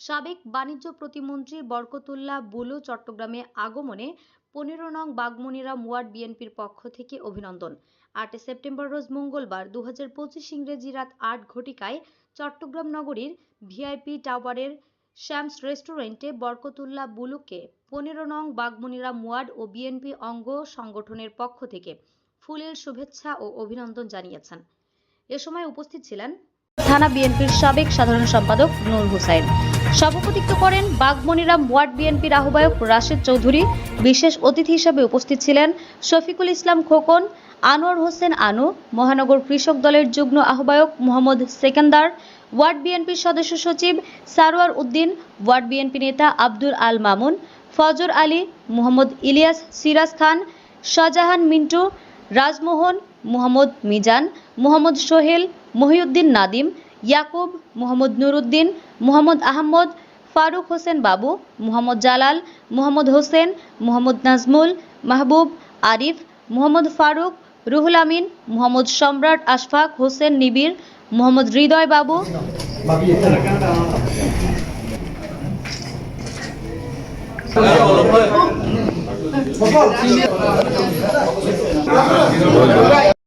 সাবেক বাণিজ্য প্রতিমন্ত্রী বরকতুল্লাহ বুলু চট্টগ্রামে আগমনে পনেরো নং বাগমনিরাম ওয়ার্ড বিএনপির পক্ষ থেকে অভিনন্দন। আটই সেপ্টেম্বর রোজ মঙ্গলবার দু হাজার পঁচিশ ইংরেজি রাত আট ঘটিকায় চট্টগ্রাম নগরীর ভিআইপি টাওয়ারের শ্যামস রেস্টুরেন্টে বরকতুল্লাহ বুলুকে পনেরো নং বাগমনিরাম ওয়ার্ড ও বিএনপি অঙ্গ সংগঠনের পক্ষ থেকে ফুলের শুভেচ্ছা ও অভিনন্দন জানিয়েছেন। এ সময় উপস্থিত ছিলেন থানা বিএনপির সাবেক সাধারণ সম্পাদক নূর হোসাইন। সভাপতিত্ব করেন বাগমনিরাম ওয়ার্ড বিএনপির আহ্বায়ক রাশেদ চৌধুরী। বিশেষ অতিথি হিসেবে উপস্থিত ছিলেন শফিকুল ইসলাম খোকন, আনোয়ার হোসেন আনু, মহানগর কৃষক দলের যুগ্ম আহ্বায়ক মোহাম্মদ সেকেন্দার, ওয়ার্ড বিএনপির সদস্য সচিব সারোয়ার উদ্দিন, ওয়ার্ড বিএনপি নেতা আব্দুল আল মামুন, ফজর আলী, মোহাম্মদ ইলিয়াস সিরাজ খান, শাহজাহান মিন্টু, রাজমোহন, মোহাম্মদ মিজান, মোহাম্মদ সোহেল, মহিউদ্দিন নাদিম ইয়াকুব, মোহাম্মদ নুরুদ্দিন, মোহাম্মদ আহমদ, ফারুক হোসেন বাবু, মোহাম্মদ জালাল, মোহাম্মদ হোসেন, মোহাম্মদ নাজমুল, মাহবুব, আরিফ, মোহাম্মদ ফারুক, রুহুল আমিন, মোহাম্মদ সম্রাট আশফাক হোসেন নিবির মোহাম্মদ হৃদয় বাবু।